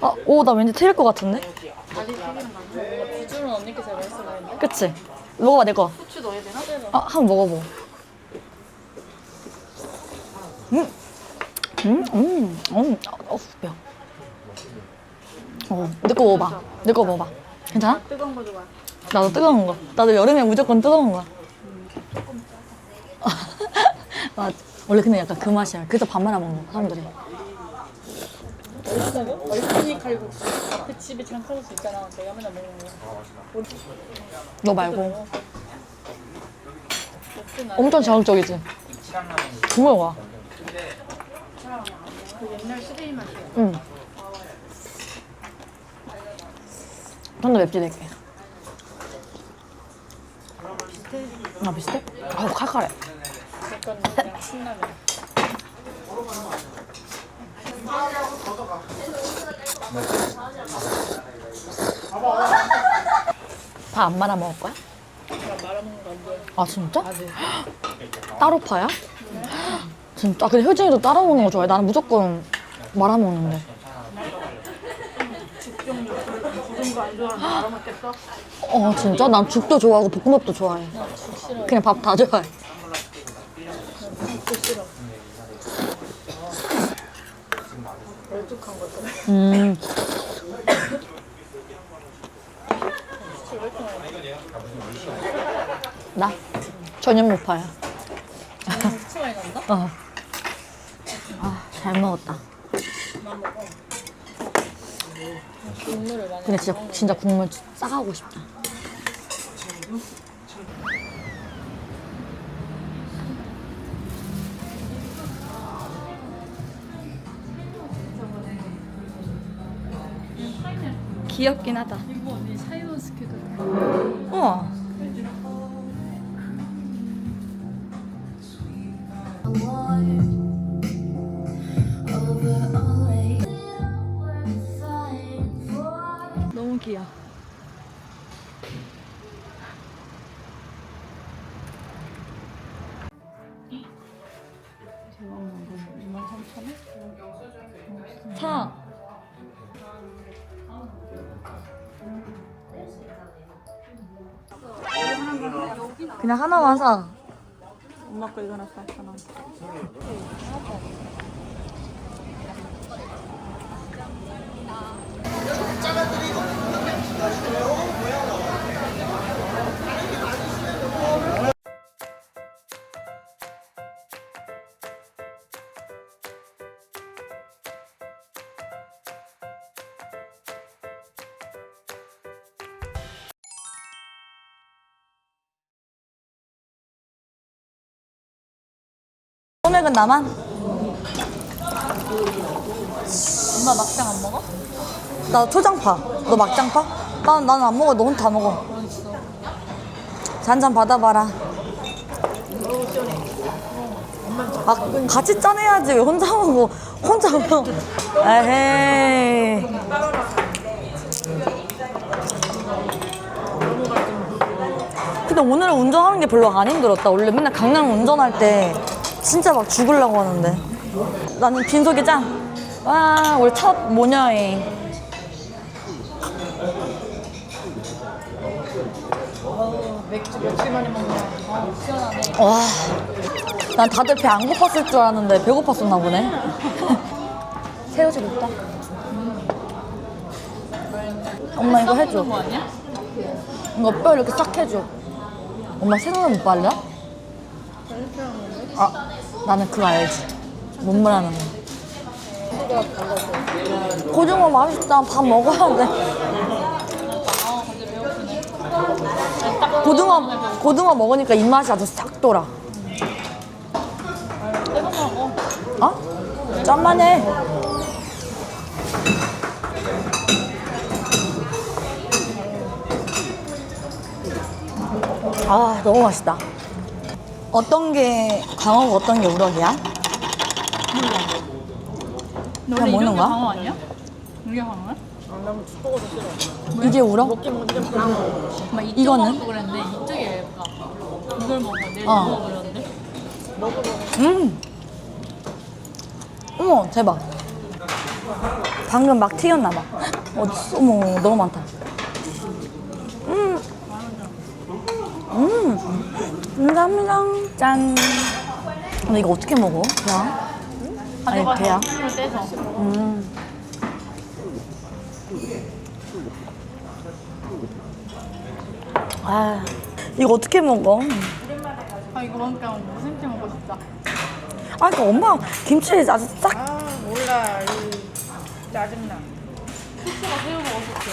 아, 오, 나 왠지 틀릴 것 같은데? 언니께 제일 맛있어 보이는데? 그치? 먹어봐, 내 거. 후추 넣어야 되나? 아, 한번 먹어보. 음, 음, 음, 음, 어, 뼈. 어, 내 거 먹어봐. 내 거 먹어봐. 괜찮아? 뜨거운 거 좋아. 나도 뜨거운 거. 나도 여름에 무조건 뜨거운 거. 맞아. 원래 근데 약간 그 맛이야. 그래서 밥 말아 먹는 거, 사람들이. 얼큰이. 그 집에 장 칼국수 있잖아. 내가 맨날 먹는 거. 너 말고. 먹진 않아. 엄청 자극적이지? 정말 와. 그 옛날 시대의 맛이야. 응. 좀 더 맵지 될게. 아 비슷해? 아우 칼칼해. 약간 그냥 신라면. 다안 말아 먹을 거야? 말아먹는 거안 돼. 아 진짜? 따로 파야? 진짜? 아, 근데 효진이도 따로 먹는 거 좋아해. 나는 무조건 말아 먹는데. 거안 좋아하는 말아먹겠어? 어 진짜? 난 죽도 좋아하고 볶음밥도 좋아해. 그냥 밥 다 좋아해. 죽도 싫어. 멀쭉한 것도. 음. 나 전혀 못 파야. 어. 아, 잘 먹었다. 난 먹어. 국물을 많이 근데 진짜 진짜 국물 싸가고 싶다. 귀엽긴 하다. 이거 언니 샤이원 스케줄. 우와. 너무 귀여워. 그냥 하나만 사. 엄마 거 이거 하나 사. 하나. 소맥은 나만? 엄마 막장 안 먹어? 나 초장파. 너 막장파? 난, 나는 안 먹어. 너 혼자 다 먹어. 잔잔 받아봐라. 아, 같이 짠해야지. 왜 혼자 먹어. 혼자 먹어. 에헤이. 근데 오늘은 운전하는 게 별로 안 힘들었다. 원래 맨날 강남 운전할 때 진짜 막 죽으려고 하는데. 나는 빈속이 짱. 와, 우리 첫 모녀여행. 맥주 며칠 만에 먹냐? 아, 시원하네. 와, 난 다들 배 안 고팠을 줄 알았는데 배고팠었나 보네. 새우젓 있다. 엄마 이거 해줘. 뭐? 이거 뼈 이렇게 싹 해줘. 엄마 새우는 못 발라? 아, 나는 그거 알지. 못 말하는 거. 고등어 맛있다. 밥 먹어야 돼. 고등어, 고등어 먹으니까 입맛이 아주 싹 돌아. 어? 짠만 해. 아, 너무 맛있다. 어떤 게 광어고 어떤 게 우럭이야? 너 그냥 먹는 거야? 광어 아니야? 이게 광어야? 이게 우럭? 엄마 이쪽 이거는? 먹고 그랬는데 이쪽이 왜 가? 이걸 먹어. 내일 어. 먹어 그랬는데. 음. 어머 대박. 방금 막 튀겼나 봐. 어딨어? 어머 너무 많다. 음. 음. 감사합니다. 짠. 근데 이거 어떻게 먹어? 그냥? 아니? 힘을 떼서. 음. 아 이거 어떻게 먹어? 아 이거 먹으니까 무슨 티 먹고 싶다. 아 그러니까 엄마 김치 아주 싹 아 몰라 이 짜증나 소스가 새우 먹었을게.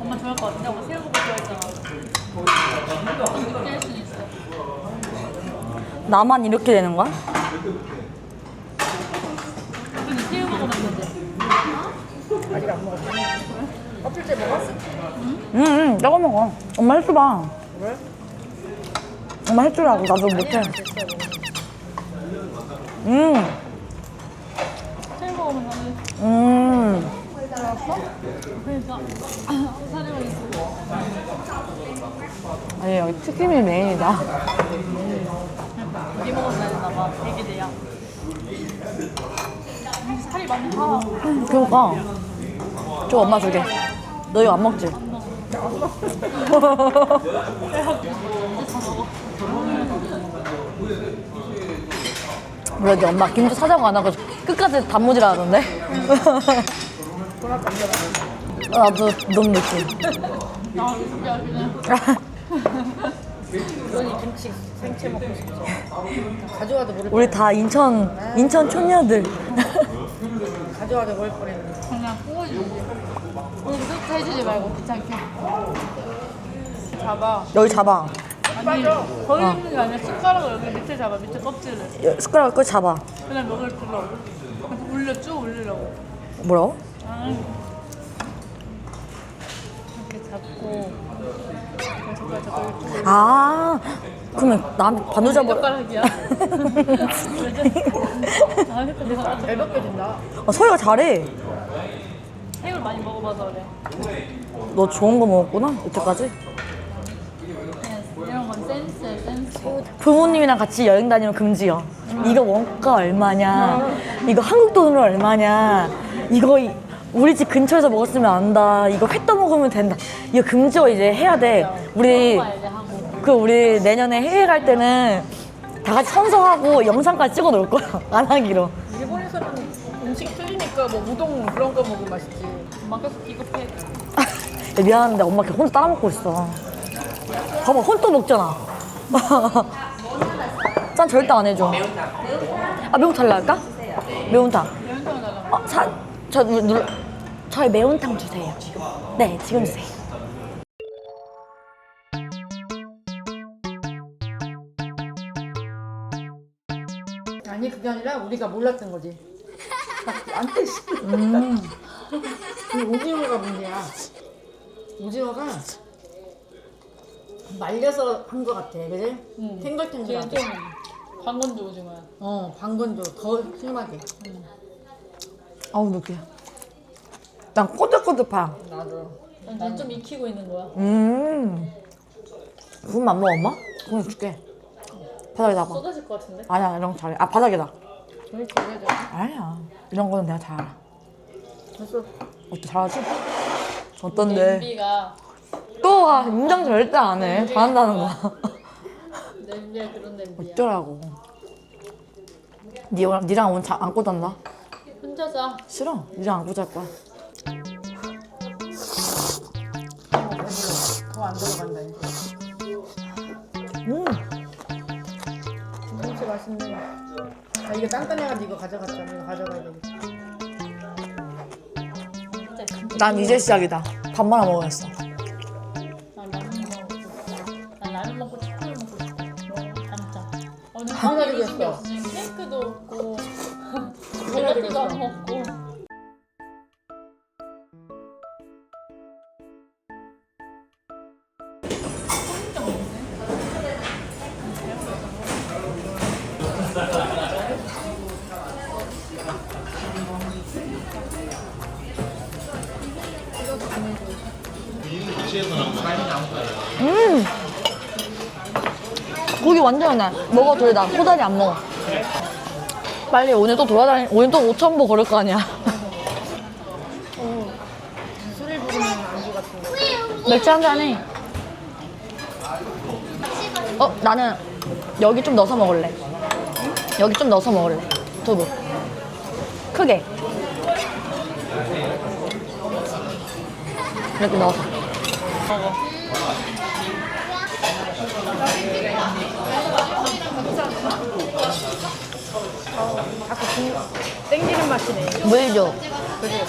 엄마 좋아할 것 같은데? 엄마 새우 먹고 좋아했잖아. 나만 이렇게 되는 거야? 응, 저거 먹어. 엄마 해줘봐. 왜? 엄마 해주라고. 나도 못해. 음, 음. 그러니까 사려고 있어. 아니, 여기 튀김이 메인이다. 이게 먹었어야 되나 봐. 돼야. 살이 많이 파. 그러니까. 저 엄마 주게. 너 이거 안 먹지? 원래 네 엄마 김치 사자고 안 하고 끝까지 단무지라 하던데? 나도 너무 느낌. 아, 진짜 그냥. 이건이 김치 생채 먹고 싶지 가져와도 모를 우리 다 인천, 인천 촌녀들. 가져와도 모를 뻔했네 그냥 구워주지. 오늘 소스 해주지 말고 귀찮게. 잡아. 여기 잡아. 아니, 거기 있는 게 아니라 숟가락을 여기 밑에 잡아. 밑에 껍질을. 여- 숟가락 끝 잡아. 그냥 먹을. 그래서 올려 쭉 올리려고. 뭐라고? 아. 이렇게 잡고. 이렇게. 아, 그러면 나한테 반도 잡아. 젓가락이야. 아, 그러니까 내가 잘 벗겨진다 아, 소희가 잘해. 새우를 많이 먹어봐서 그래. 너 좋은 거 먹었구나, 이때까지. 그냥 이런 건 센스야, 센스. 부모님이랑 같이 여행 다니면 금지요. 이거 원가 얼마냐? 이거 한국 돈으로 얼마냐? 이거 이- 우리 집 근처에서 먹었으면 안다. 이거 회 떠먹으면 된다. 이거 금지어 이제 해야 돼. 우리. 그 우리 내년에 해외 갈 때는 다 같이 선서하고 영상까지 찍어 놓을 거야. 안 하기로. 일본에서는 음식 틀리니까 뭐 우동 그런 거 먹으면 맛있지 엄마 계속 기겁해. 야, 미안한데 엄마 걔 혼자 따라 먹고 있어. 봐봐, 혼또 먹잖아. 짠 절대 안 해줘. 아, 매운탕 할까? 매운탕. 어, 사, 저, 눌, 눌, 저희 매운탕 주세요. 네, 지금 주세요. 아니 그게 아니라 우리가 몰랐던 거지 안돼 음. 그 오징어가 문제야 오징어가 말려서 한 거 같아 그지? 응. 걔는 탱글탱글하게 좀 방건조 오징어야. 어 방건조 더 심하게 아우, 느끼해. 난 꼬들꼬들파. 나도 난 좀 익히고 있는 거야. 음. 구운 안 먹어, 엄마? 구운 줄게. 바닥에다 봐. 쏟아질 것 같은데? 아니야, 이런 거 잘해. 아, 바닥에다. 그렇게 해줘 아니야. 이런 거는 내가 잘 알아. 됐어 어때, 잘하지? 어떤데? 냄비가 또 아, 인정 절대 안 해. 잘한다는 거. 냄비가 그런 냄비야. 어쩌라고. 니, 니랑 오늘 자, 안고 잔다? 혼자 자. 싫어. 니랑 안고 잘 거야. 더안 들어간다 이제 음. 김치 맛있네 아 이거 단단해가지고 이거 가져갔잖아 이거 가져가야 되겠다. 난 이제 시작이다. 밥 말아 먹어야겠어. 나도 먹고. 음! 고기 완전 연해. 먹어도 둘 다. 코다리 안 먹어. 빨리 오늘 또 돌아다니. 오늘 또 5천 보 걸을 거 아니야. 맥주 한 잔해. 어 나는 여기 좀 넣어서 먹을래. 여기 좀 넣어서 먹을래. 두부. 크게. 이렇게 넣어서. 자꾸 국 땡기는 맛이네. 물 줘. 그지?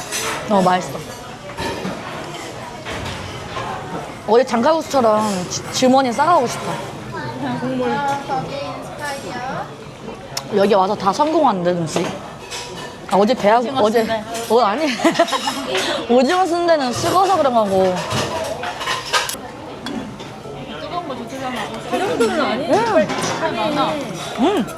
어 맛있어. 어제 장칼국수처럼 주- 주머니에 싸가고 싶어. 국물. 여기 와서 다 성공한데 음식. 아, 어제 배하고 오징어 어제 순대. 어 아니 오징어 순대는 식어서 그런 거고. 뜨거운 거. 그 정도는 아니지. 음.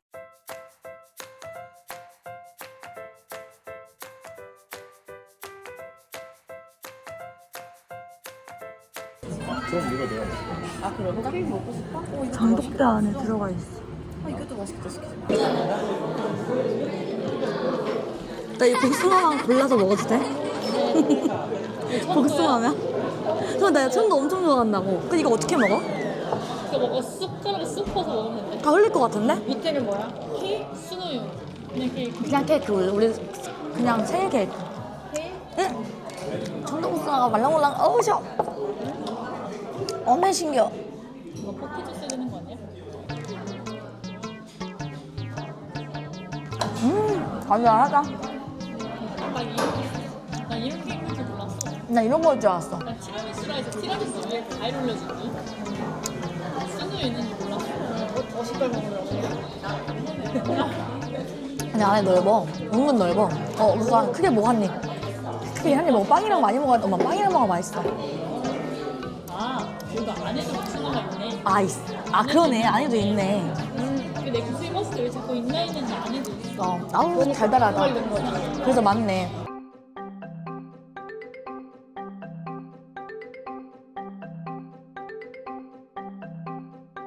살 많아. 음. 장독대 안에 들어가 있어. 아, 이것도 맛있겠다, 나이 복숭아만 골라서 먹어도 돼? 복숭아면? 저나 천도 엄청 좋아한다고. 근데 이거 어떻게 먹어? 이거 먹어 숟가락에 쑥 퍼서 먹으면 돼. 다 흘릴 것 같은데? 밑에는 뭐야? 케이크? 스노유. 그냥 케이크. 그냥 케이크 우리 그냥 생일 케이크. 응. 천도복숭아가 말랑말랑 어우 셔. 어메 신기해. 이거 포키 주스 되는 거 아니야? 음, 간단하다. 나 이렇게 나 이런 케이크인지 몰랐어. 나 이런 거일 줄 알았어. 나 티라미수라 해서 티라미수 위에 과일 올려주니. 스노유 있는지 몰랐어. 더 먹으려고. 근데 안에 넓어. 은근 넓어. 어, 그거 크게 입. 크게 한입 먹어. 빵이랑 많이 먹어야 돼. 엄마 빵이랑 먹어 맛있어. 아, 여기 안에도 복숭아가 있네. 아, 있, 아 그러네. 안에도 있네. 음, 근데 내 교수님 봤을 때 왜 자꾸 인라인은 안에도 있어? 어, 아우 달달하다. 그래서 맞네.